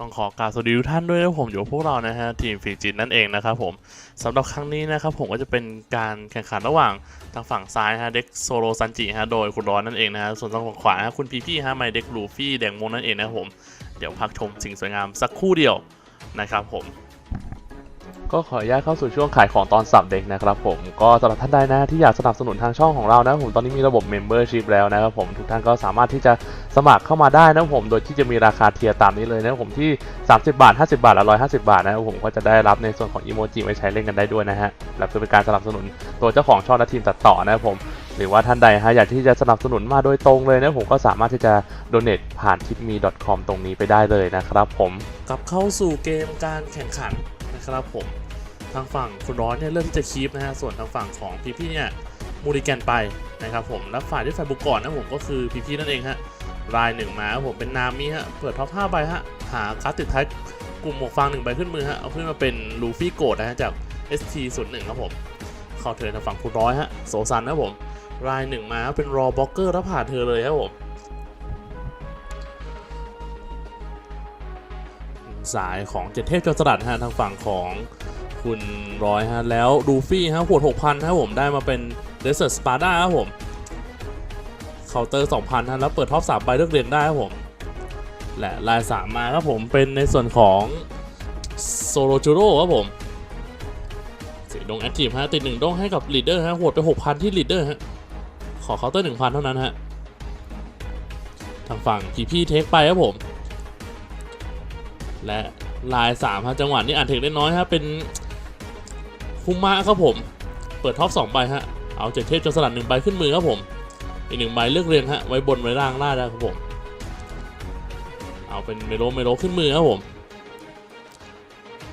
ต้องขอกราบสวัสดีทุกท่านด้วยนะผมอยู่กับพวกเรานะฮะทีมฟิจิตนั่นเองนะครับผมสำหรับครั้งนี้นะครับผมก็จะเป็นการแข่งขันระหว่างทางฝั่งซ้ายฮะเด็กโซโลซันจิฮะโดยคุณร้อนนั่นเองนะฮะส่วนทางฝั่งขวาฮะคุณพีพี่ฮะไมเด็กลูฟี่แดงมงนั่นเองนะครับผมเดี๋ยวพักชมสิ่งสวยงามสักครู่เดียวนะครับผม ก็ขออนุญาตเข้าสู่ช่วงขายของตอนสับเด็กนะครับผมก็สำหรับท่านใดนะที่อยากสนับสนุนทางช่องของเรานะผมตอนนี้มีระบบ Membership แล้วนะครับผมทุกท่านก็สามารถที่จะสมัครเข้ามาได้นะผมโดยที่จะมีราคาเทียร์ตามนี้เลยนะผมที่ 30 บาท 50 บาทและ150 บาทนะครับผมก็จะได้รับในส่วนของอีโมจิไว้ใช้เล่นกันได้ด้วยนะฮะและเพื่อเป็นการสนับสนุนตัวเจ้าของช่องและทีมตัดต่อนะครับผมหรือว่าท่านใดฮะอยากที่จะสนับสนุนมาโดยตรงเลยนะผมก็สามารถที่จะ donate ผ่าน tipme.com ตรงนี้ไปได้เลยนะครับผมกลับเข้าสู่เกมการแข่งขัน ครับผมทางฝั่งคุณร้อนเนี่ยเริ่มที่จะคีปนะฮะส่วนทางฝั่งของพีพี่เนี่ยมูริแกนไปนะครับผมและฝ่ายที่ฝ่ายบุกก่อนนะผมก็คือพีพี่นั่นเองฮะรายหนึ่งมาครับผมเป็นนามิฮะเปิดท็อป5ใบฮะหาการ์ดติดท้ายกลุ่มหมวกฟางหนึ่งใบขึ้นมือฮะเอาขึ้นมาเป็นลูฟี่โกดนะฮะจาก ST 0 1 ครับผมเข้าเทินทางฝั่งคุณร้อยฮะโซซันนะผมรายหนึ่งมาเป็นรอบล็อกเกอร์แล้วผ่านเธอเลยครับผม สายของเจ็ดเทพจอสลัดฮะทางฝั่งของคุณร้อยฮะแล้วดูฟี่ฮะขวด6,000ครับผมได้มาเป็นเดสเซอร์สปาร์ด้าครับผมเคาน์เตอร์2,000ฮะแล้วเปิดท็อป3ใบเลือกเรียนได้ครับผมและลาย3มาครับผมเป็นในส่วนของโซโลจูโร่ครับผมสีดงแอคทีฟฮะติด1ดงให้กับลีดเดอร์ฮะขวดไป6,000ที่ลีดเดอร์ฮะขอเคาน์เตอร์1,000เท่านั้นฮะทางฝั่งพีพีเทคไปครับผม และลาย3ฮะจังหวะนี้อ่านเทคได้น้อยฮะเป็นคุมะครับผม เปิดท็อป2ใบฮะเอาเจ็ดเทพจนสลัดหนึ่งใบขึ้นมือครับผม อีกหนึ่งใบเลือกเรียงฮะไว้บนไว้ล่างล่าได้ครับผม เอาเป็นเมโลเมโลขึ้นมือครับผม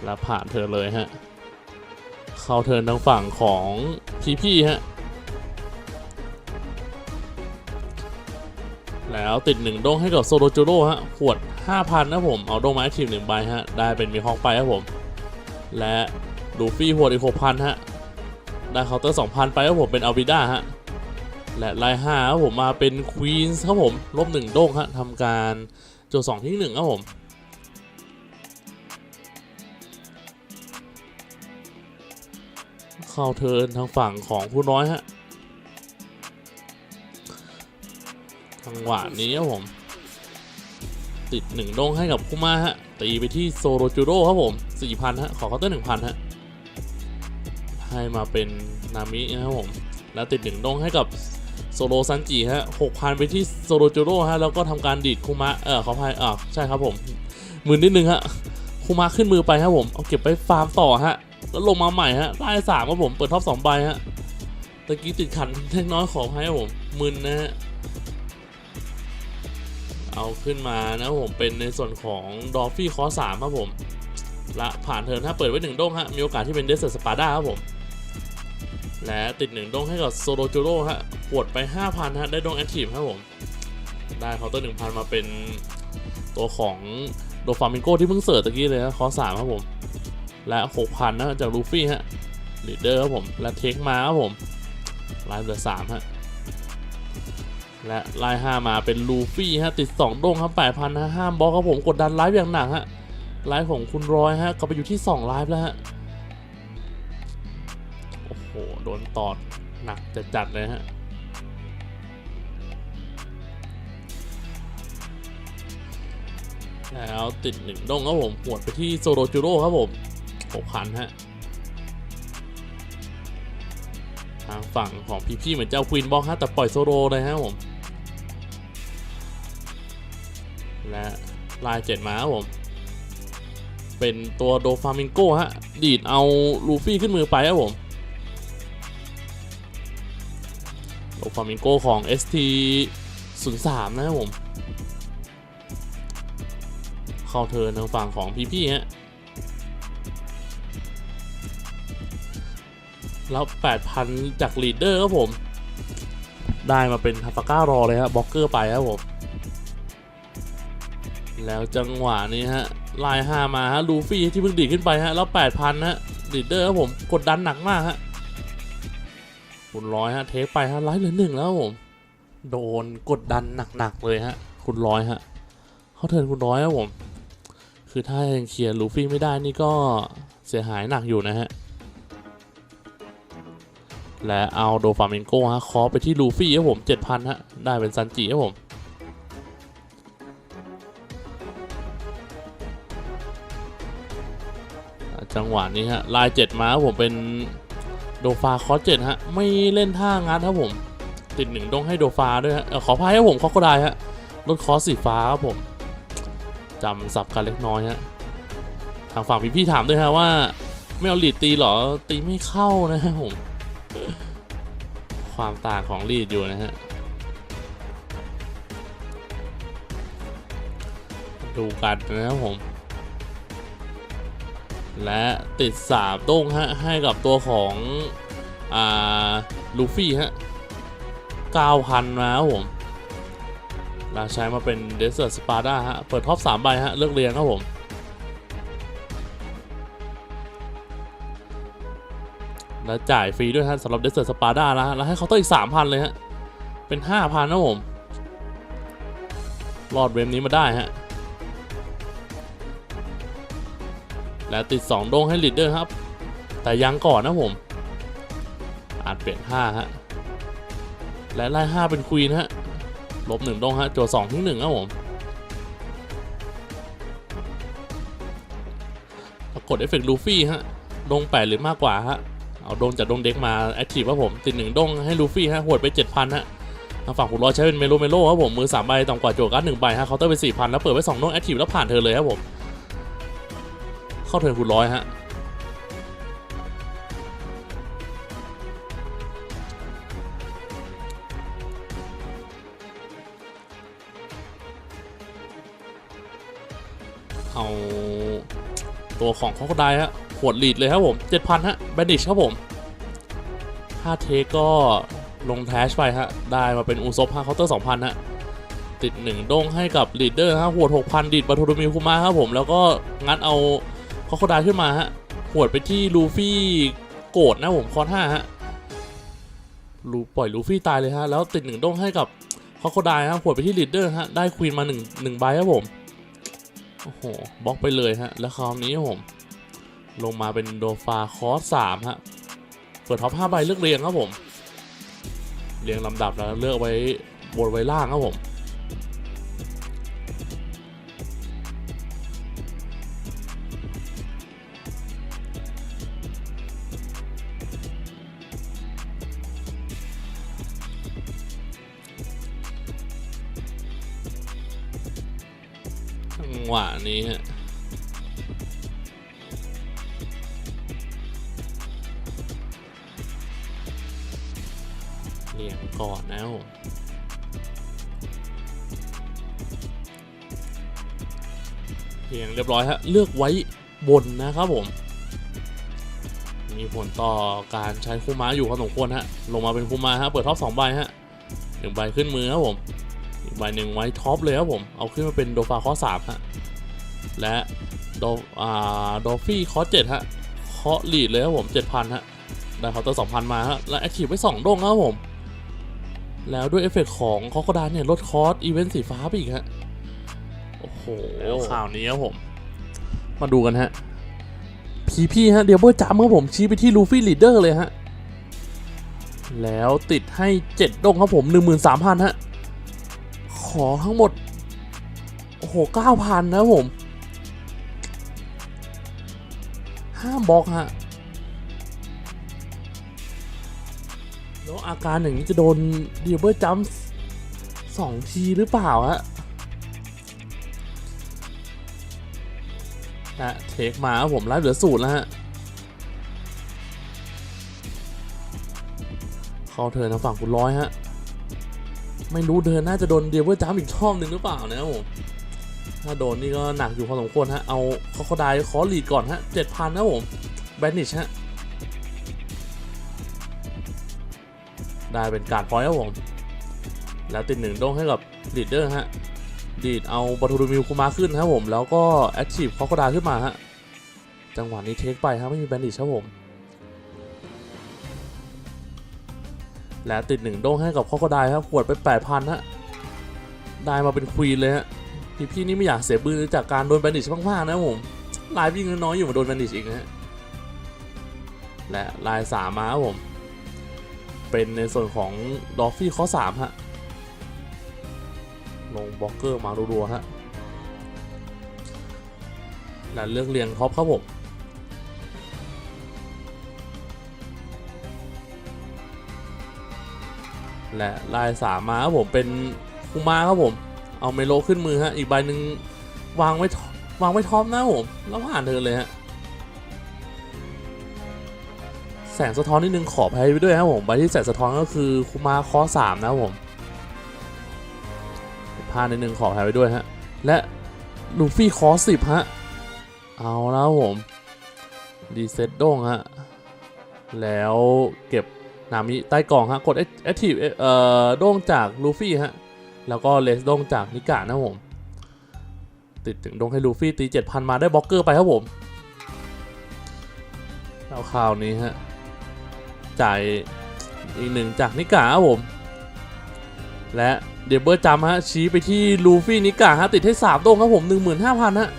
แล้วผ่านเธอเลยฮะเข้าเทินทางฝั่งของพี่พี่ฮะ แล้วติดหนึ่งดงให้กับโซโลจูโร่ฮะขวด 5,000นะผมเอาดงไม้ทีมหนึ่งใบฮะได้เป็นมีฮอกไปครับผม และลูฟี่หัวดอีก6,000ฮะได้เคาน์เตอร์2,000ไปครับผมเป็นอัลบิด้าฮะและลาย5ครับผมมาเป็นควีนส์ครับผมลบ1โด้งฮะทำการโจทย์2ที่1ครับผมเข้าเทิร์นทางฝั่งของผู้น้อยฮะ จังหวะนี้ครับผม ติดหนึ่งดงให้กับคุมาฮะ ตีไปที่โซโรจูโร่ครับผม4,000ฮะ ขอเคาน์เตอร์1,000ฮะ ให้มาเป็นนามินะครับผม แล้วติดหนึ่งดงให้กับโซโลซันจิฮะ6,000ไปที่โซโรจูโร่ฮะ แล้วก็ทำการดีดคุมะ เออขออภัยอ่าใช่ครับผมหมื่นนิดนึงฮะคุมะขึ้นมือไปครับผม เอาเก็บไปฟาร์มต่อฮะ แล้วลงมาใหม่ฮะ ได้สามครับผม เปิดท็อปสองใบฮะตะกี้ติดขันเล็กน้อยขออภัยครับผมมึนนะฮะ เอาขึ้นมานะผมเป็นในส่วนของดอฟฟี่คอสามครับผมและผ่านเทิร์นถ้าเปิดไว้หนึ่งด้งฮะมีโอกาสที่เป็นเดสเซอร์สปาร์ด้าครับผมและติดหนึ่งด้งให้กับโซโลจูโร่ฮะปวดไป 5,000ฮะได้ด้งแอคทีฟครับผม ได้เคาน์เตอร์1,000มาเป็นตัวของโดฟามิงโกที่เพิ่งเสิร์ฟตะกี้เลยนะคอสามครับผม และ 6,000นะจากลูฟี่ฮะลีดเดอร์ครับผม และเทคมาครับผมไลฟ์เหลือ3ฮะ และไล่5มาเป็นลูฟี่ฮะติด 2 โด้งครับ8,000นะห้ามบล็อกครับผมกดดันไลฟ์อย่างหนักฮะไลฟ์ของคุณร้อยฮะก็ไปอยู่ที่ 2 ไลฟ์แล้วฮะโอ้โหโดนตอดหนักจะจัดเลยฮะแล้วติดหนึ่งด้งครับผมหวดไปที่โซโรจูโร่ครับผม6,000ฮะทางฝั่งของพีพีเหมือนเจ้าควีนบล็อกฮะแต่ปล่อยโซโลเลยฮะผม และลายเจ็ดมาครับผม เป็นตัวโดฟามิงโกฮะ ดีดเอาลูฟี่ขึ้นมือไปครับผมโดฟามิงโกของ ST 0 3นะครับผม เข้าเทินทางฝั่งของพีพีฮะแล้ว 8,000 จากลีดเดอร์ครับผม ได้มาเป็นทาฟาก้ารอเลยครับบล็อกเกอร์ไปครับผม แล้วจังหวะนี้ฮะไลน์5มาฮะลูฟี่ที่เพิ่งดีดขึ้นไปฮะแล้ว8,000ฮะลีดเดอร์ครับผมกดดันหนักมากฮะคุณร้อยฮะเทคไปฮะไลน์เหลือหนึ่งแล้วผมโดนกดดันหนักๆเลยฮะ คุณร้อยฮะเขาเทินคุณร้อยครับผม คือถ้ายังเคลียร์ลูฟี่ไม่ได้นี่ก็เสียหายหนักอยู่นะฮะ และเอาโดฟามิงโกฮะคอไปที่ลูฟี่ครับผม7,000ฮะ ได้เป็นซันจิครับผม จังหวะนี้ฮะลายเจ็ดมาผมเป็นโดฟาคอสเจ็ดฮะ ไม่เล่นท่างัดครับผม ติดหนึ่งดงให้โดฟาด้วยฮะขอพายครับผมคอกได้ฮะลดคอสสีฟ้าครับผมจำสับกันเล็กน้อยฮะทางฝั่งพี่พี่ถามด้วยฮะว่า ไม่เอาลีดตีหรอตีไม่เข้านะครับผม ความต่างของลีดอยู่นะฮะดูกันนะครับผม และติดสามต้งฮะให้กับตัวของอ่าลูฟี่ฮะ9,000มาครับผมเราใช้มาเป็นเดสเซอร์สปาร์ดาฮะ เปิดท็อป3ใบฮะ เลือกเรียงครับผม แล้วจ่ายฟรีด้วยฮะสำหรับเดสเซอร์สปาร์ดาแล้วฮะ แล้วให้เขาน์เตอร์อีก 3,000 เลยฮะ เป็น 5,000นะผม รอดเวมนี้มาได้ฮะ และติด 2 โดงให้ลีดเดอร์ครับ แต่ยังก่อนนะผมอาจเปลี่ยน5ฮะและไล่5เป็นควีนฮะลบ1โดงฮะโจ2ทิ้ง1ครับผมกดเอฟเฟกต์ลูฟี่ฮะดง8หรือมากกว่าฮะเอาดงจากดงเด็กมาแอคทีฟครับผม ติด1ดงให้ลูฟี่ฮะหวดไป 7,000ฮะทางฝั่งคุณรอใช้เป็นเมโลเมโลครับผม มือ3ใบต่ำกว่าโจการ์ด1ใบฮะเคาน์เตอร์ไป4,000 แล้วเปิดไว้2ดงแอคทีฟแล้วผ่านเธอเลยครับผม เข้าเทิร์นคุณร้อยฮะเอาตัวของคอกไดฮะขวดลีดเลยครับผม 7,000 ฮะแบนดิชครับผมถ้าเทก็ลงแทชไปฮะ ได้มาเป็นอูซบฮะเคาน์เตอร์ 2,000 ฮะ ติด1ด้งให้กับลีดเดอร์ฮะหวด6,000ดิดบัตโทโดมิวคุมาครับผม แล้วก็งัดเอา คอกไดาขึ้นมาฮะหวดไปที่ลูฟี่โกรธนะผมคอร์ห้าฮะลูปล่อยลูฟี่ตายเลยฮะ แล้วติดหนึ่งด้งให้กับคอโคไดฮะหวดไปที่ลีดเดอร์ฮะ ได้ควีนมาหนึ่งหนึ่งใบครับผม โอ้โหบล็อกไปเลยฮะ แล้วคราวนี้ผม ลงมาเป็นโดฟาคอสสามฮะ เปิดท็อปห้าใบเลือกเรียงครับผม เรียงลำดับแล้วเลือกไว้บนไว้ล่างครับผม งหวะนี้ฮะเรียงก่อนนะผมเรียงเรียบร้อยฮะเลือกไว้บนนะครับผม มีผลต่อการใช้คูม้าอยู่พอสมควรฮะ ลงมาเป็นคูม้าฮะ เปิดท็อปสองใบฮะหนึ่งใบขึ้นมือครับผมอีกใบหนึ่งไว้ท็อปเลยครับผม เอาขึ้นมาเป็นโดฟาข้อสามฮะ และโดอ่าโดฟี่คอเจ็ดฮะเคาะลีดเลยครับผมเจ็ดพันฮะได้เคาน์เตอร์สองพันมาฮะและแอคทีฟไว้สองดงครับผม แล้วด้วยเอฟเฟกต์ของคอกดาเนี่ยลดคอสอีเวนต์สีฟ้าไปอีกฮะโอ้โหแล้วข่าวนี้ครับผม มาดูกันฮะพีพีฮะเดี๋ยวเบอร์จามครับผมชี้ไปที่ลูฟี่ลีดเดอร์เลยฮะแล้วติดให้เจ็ดดงครับผมหนึ่งหมื่นสามพันฮะ ขอทั้งหมด โอ้โหเก้าพันนะผม ห้ามบล็อกฮะแล้วอาการอย่างนี้จะโดนเดียเบอร์จัมส์สองทีหรือเปล่าฮะนะเทคมาครับผมไลฟ์เหลือสูตรแล้วฮะเข้าเทิร์นทางฝั่งคุณร้อยฮะ ไม่รู้เดินน่าจะโดนเดียเวอร์จัมอีกช่องหนึ่งหรือเปล่านะครับผม ถ้าโดนนี่ก็หนักอยู่พอสมควรฮะ เอาคอคดายคอลีดก่อนฮะเจ็ดพันนะผมแบนนิชฮะ ได้เป็นการพอยต์ครับผม แล้วติดหนึ่งโดงให้กับลีดเดอร์ฮะดีดเอาบัตทูมิวคุมาขึ้นครับผม แล้วก็แอคทีฟคอคดายขึ้นมาฮะ จังหวะนี้เทคไปครับไม่มีแบนดิชครับผมและติดหนึ่งโด้งให้กับคอคดายครับขวดไป 8,000ฮะ ได้มาเป็นควีนเลยฮะ พี่พี่นี่ไม่อยากเสียบืนจากการโดนแบนดิชมากๆนะผมลายวิ่งน้อยอยู่มาโดนแบนดิชอีกนะฮะและลายสามมาครับผม เป็นในส่วนของดอฟฟี่ข้อสามฮะลงบล็อกเกอร์มารัวๆฮะและเลือกเรียงท็อปครับผมและลายสามมาครับผมเป็นคูมาครับผม เอาเมโลขึ้นมือฮะ อีกใบหนึ่งวางไว้วางไว้ท็อปนะผม แล้วผ่านเธอเลยฮะ แสงสะท้อนนิดนึงขอภัยไปด้วยครับผม ใบที่แสงสะท้อนก็คือคูมาคอสามนะครับผมพลาดนิดนึงขอภัยไปด้วยฮะ และลูฟี่คอสิบฮะ เอาแล้วผมรีเซ็ตโด้งฮะ แล้วเก็บนามิใต้กล่องฮะ กดแอคทีฟเอ่อโด้งจากลูฟี่ฮะ แล้วก็เลสด้งจากนิกะนะผม ติดถึงดงให้ลูฟี่ตี 7,000 มาได้บล็อกเกอร์ไปครับผมแล้วคราวนี้ฮะ จ่ายอีกหนึ่งจากนิกะครับผม และเดบเบอร์จัมฮะ ชี้ไปที่ลูฟี่นิกะฮะ ติดให้3ดงครับผม 15,000 ฮะ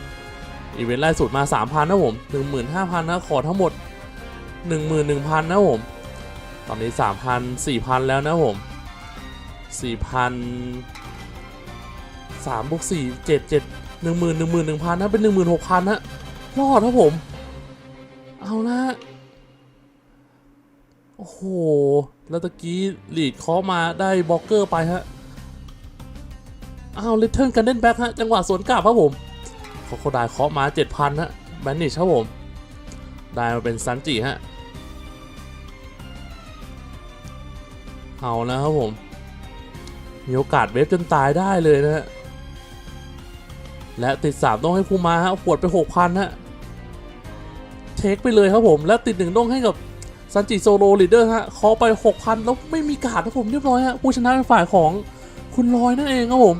อีเวนต์ล่าสุดมา 3,000นะผม 15,000นะขอทั้งหมด 11,000 นะผม ตอนนี้ 3,000 4,000 แล้วนะผม 4,000 3บวก4 7 7 1 0 0 0 0 1 1 0 0 0นะเป็น16,000นะรอดครับผม เอาละโอ้โห แล้วตะกี้ลีดเคาะมาได้บล็อกเกอร์ไปฮะ อ้าวลิทเทิลกันเด่นแบ็คฮะ จังหวะสวนกลับครับผมโคโคไดเคาะมา7,000ฮะแบนนิชครับผม ได้มาเป็นซันจิฮะ เอาแล้วครับผม มีโอกาสเวฟจนตายได้เลยนะฮะ และติด 3 ต้องให้ภูมาฮะขวดไป 6,000ฮะ เทคไปเลยครับผม และติด 1 ต้องให้กับซันจิโซโลลีดเดอร์ฮะเคาไป 6,000 แล้วไม่มีการ์ดครับผมเรียบร้อยฮะ ผู้ชนะเป็นฝ่ายของคุณลอยนั่นเองครับผม